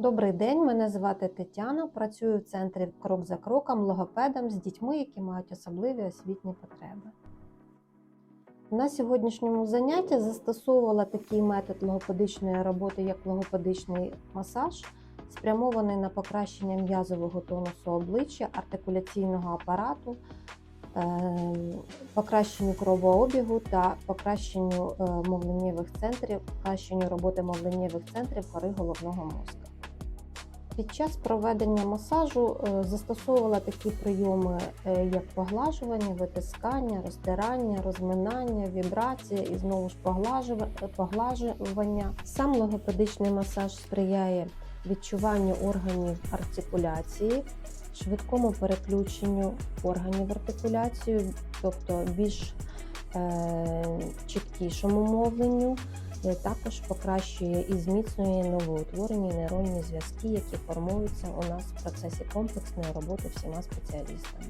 Добрий день, мене звати Тетяна. Працюю в центрі крок за кроком логопедом з дітьми, які мають особливі освітні потреби. На сьогоднішньому занятті застосовувала такий метод логопедичної роботи, як логопедичний масаж, спрямований на покращення м'язового тонусу обличчя, артикуляційного апарату, е, покращенню кровообігу та покращенню е, мовленнєвих центрів, покращенню роботи мовленнєвих центрів кори головного мозку. Під час проведення масажу е, застосовувала такі прийоми, е, як поглажування, витискання, роздирання, розминання, вібрація і знову ж поглажува- поглажування. Сам логопедичний масаж сприяє відчуванню органів артикуляції, швидкому переключенню органів артикуляції, тобто більш е, чіткішому мовленню. Е, Також покращує і зміцнює новоутворені нейронні зв'язки, які формуються у нас в процесі комплексної роботи всіма спеціалістами.